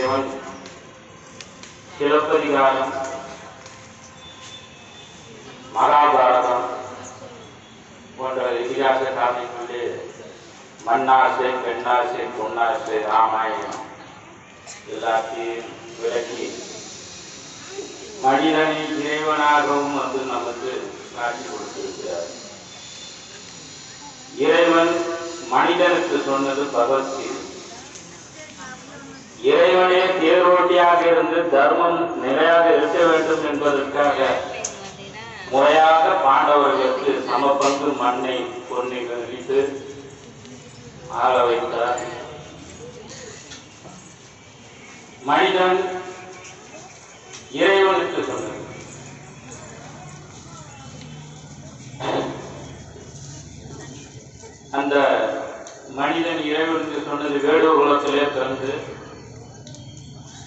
இறைவன் சிலப்பதிகாரம் மகாபாரதம் போன்ற இதிகாச காவியங்களிலே மண்ணாசை பெண்ணாசை பொன்னாசை ராமாயணம் எல்லாத்தையும் விளக்கி மனிதனை இறைவனாகவும் வந்து நமக்கு காட்சி கொடுத்திருக்கிறார். இறைவன் மனிதனுக்கு சொன்னது பகவத்கீதை இறைவனே தேரோட்டியாக இருந்து தர்மம் நிலையாக இருக்க வேண்டும் என்பதற்காக முறையாக பாண்டவர்களுக்கு சமபங்கு மண்ணை பொன்னை கழித்து ஆள வைத்தார். மனிதன் இறைவனுக்கு சொன்னது அந்த மனிதன் இறைவனுக்கு சொன்னது வேடுவ குலத்திலே பிறந்து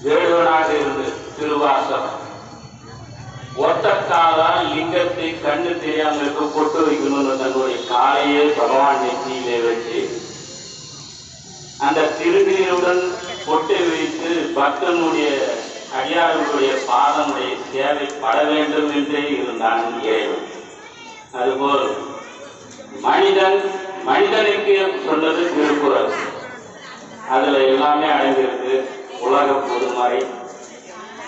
வேடுவனாக இருந்து திருவாசகம். ஒத்தக்காலால் லிங்கத்தை கண்ணு தெரியாம இருக்க பொட்டு வைக்கணும்னு தன்னுடைய காலையே பகவான் நெற்றியிலே வச்சு அந்த திருநீருடன் பொட்டை வைத்து பக்தனுடைய அடியார்களுடைய பாதமுடைய தேவைப்பட வேண்டும் என்றே இருந்தான் இறைவன். அதுபோல் மனிதன் மனிதனுக்கு சொன்னது திருக்குறள். அதுல எல்லாமே அடங்கியிருக்கு. உலக பொதுமறை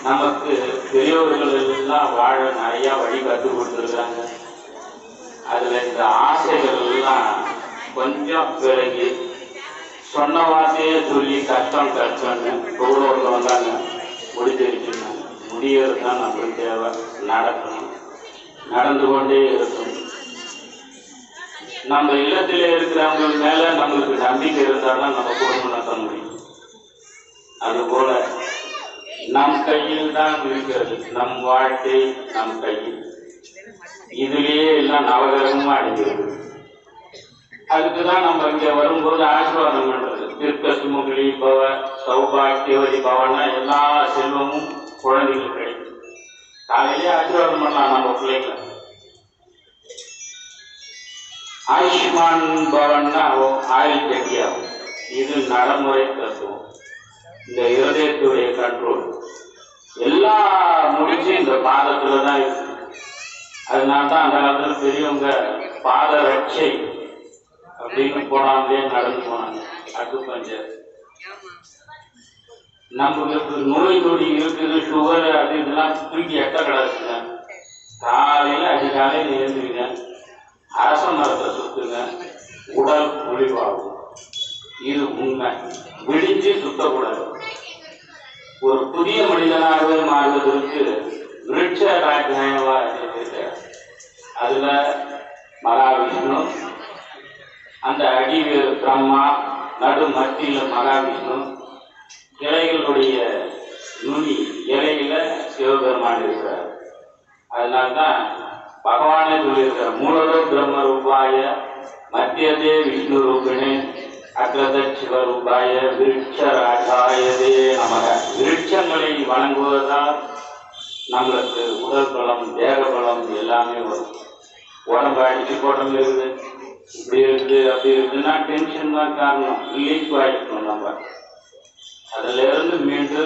நமக்கு பெரியவர்கள் எல்லாம் வாழ நிறைய வழி கற்றுக் கொடுத்துருக்காங்க அதுல இந்த ஆசைகள் எல்லாம் கொஞ்சம் பிறகு சொன்ன வார்த்தையே சொல்லி கஷ்டம் கஷ்டம்னு கௌரவர்கள் வந்தாங்க. முடிஞ்சிருச்சுன்னா முடியறது தான் நம்மளுக்கு தேவை. நடக்கணும். நடந்து கொண்டே இருக்கணும். நம்ம இல்லத்திலே இருக்கிறவங்க மேல நம்மளுக்கு நம்பிக்கை இருந்தால்தான் நம்ம குடும்பம் நடத்த முடியும். அதுபோல நம் கையில் தான் இருக்கிறது. நம் வாழ்க்கை நம் கையில். இதுலயே எல்லாம் நவகிரகமா அடைஞ்சிருக்கு அதுக்குதான் நம்ம இங்கே வரும்போது ஆசீர்வாதம் பண்றது. திருக்க சுமங்கலி பவ சௌபாக்கியவதி பவன எல்லா செல்வமும் குழந்தைகளுக்கு கிடைக்கும். காலையிலே ஆசீர்வாதம் பண்ணலாம் நம்ம பிள்ளைகளை. ஆயுஷ்மான் பவன்னா ஆயுள் கட்டியாகும் இது நடைமுறை தத்துவம் இந்த இருதயத்துடைய கண்ட்ரோல் எல்லா முடிச்சும் இந்த பாதத்துல தான் இருக்கு. அதனால தான் அந்த காலத்துல பெரியவங்க பாத ரட்சை அப்படின்னு போனாங்களே நடந்து போனாங்க. அது பஞ்சர். நம்மளுக்கு நோய் நொடி இருக்குது சுகர் அது இதெல்லாம் தூக்கி எட்ட கிடக்குங்க. காலையில அதிகாலையில் எழுந்துருங்க. அரச மரத்தை சுத்துங்க. உடல் ஒளிவாகும் இது உண்மை. விடிஞ்சு சுத்தக்கூடாது. ஒரு புதிய மனிதனாகவே மாறுவதற்கு விருட்ச ராஜ்யாயவா இருக்கு அதுல மகாவிஷ்ணு அந்த அடி பிரம்மா நடு மத்தியில் மகாவிஷ்ணு இலைகளுடைய நுனி இலையில சிவபெருமான் இருக்கிறார். அதனால்தான் பகவானே சொல்லியிருக்கார் மூலதோ பிரம்ம ரூபாய மத்தியதே விஷ்ணு ரூபிணி அக்ரத சிவரூபாய விருட்ச ராஜாயதே நமக வணங்குவதால் நம்மளுக்கு உடல் பலம் தேக பலம் எல்லாமே வரும். உடம்பு அடிச்சு உடம்பு இருக்குது இப்படி இருக்குது அப்படி இருக்குன்னா டென்ஷன் தான் காரணம். ரிலீஃப் ஆகிக்கணும் நம்ம. அதுல இருந்து மீண்டு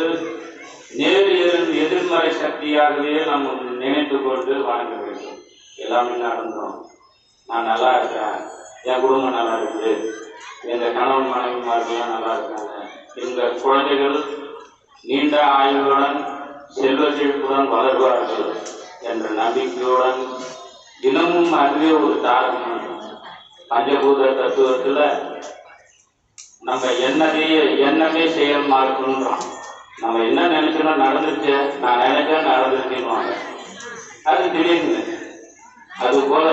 நேர் இருந்து எதிர்மறை சக்தியாகவே நம்ம நினைத்து கொண்டு வணங்க வேண்டும். எல்லாமே நடந்தோம் நான் நல்லா இருக்கேன். என் குடும்பம் நல்லா இருக்குது எங்கள் கணவன் மனைவிமார்கள்லாம் நல்லா இருக்காங்க. எங்கள் குழந்தைகள் நீண்ட ஆயுளுடன் செல்வ செழிப்புடன் வளர்வார்கள் என்ற நம்பிக்கையுடன் தினமும் அதுவே ஒரு தாரகம் பஞ்சபூத தத்துவத்தில் நம்ம என்னதையே எண்ணமே செயல் மாற்றணுன்றோம் நம்ம என்ன நினைச்சோம் நடந்துருச்சு நான் நினைச்சா நடந்துருச்சுன்னு அது திடீர்னு. அது போல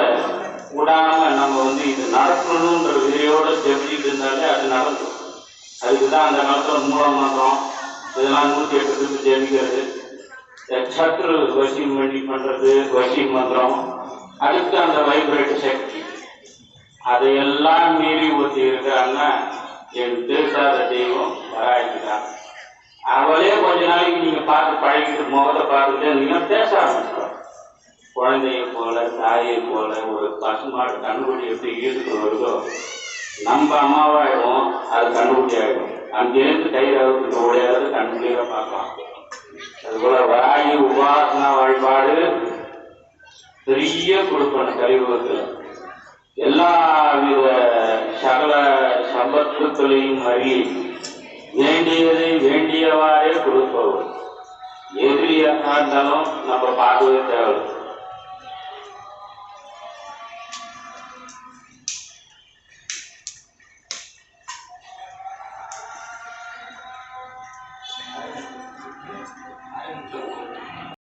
விடாம நம்ம வந்து இது நடக்கணுன்ற விதையோட செவிச்சிட்டு இருந்தாலே அது நடக்கும். அதுக்கு தான் அந்த காலத்தில் மூல மந்திரம் இதெல்லாம் நூற்றி எட்டு திருப்பி ஜெபிக்கிறது சத்ரு வசி பண்ணி பண்றது வசி மந்திரம். அடுத்து அந்த வைப்ரேட் சக்தி. அதையெல்லாம் மீறி ஊற்றி இருக்கிறாங்கன்னா என் பேசாத தெய்வம் வராயிக்கிறான். அவளே கொஞ்ச நாளைக்கு நீங்க பார்த்து பழகிட்டு முகத்தை பார்த்துட்டு நீங்கள் பேச ஆரம்பிச்சிடும் குழந்தைய போல தாயை போல ஒரு பசுமாடு கண்ணுக்குட்டி எப்படி ஈர்த்து வருதோ நம்ம அம்மாவாயிடும் அது கண்ணுக்குட்டி ஆகிடும் அங்கிருந்து கை அவுத்துக்க முடியாது கண்மொழியாக பார்க்கலாம். அதுபோல வராகி உபாசனா வழிபாடு பெரிய கொடுப்பன கழிவுகளுக்கு எல்லா வித சகல சம்பத்துக்களையும் அறி வேண்டியதை வேண்டியவாறே கொடுப்பவர். எதிரியாக இருந்தாலும் நம்ம பார்க்கவே தேவை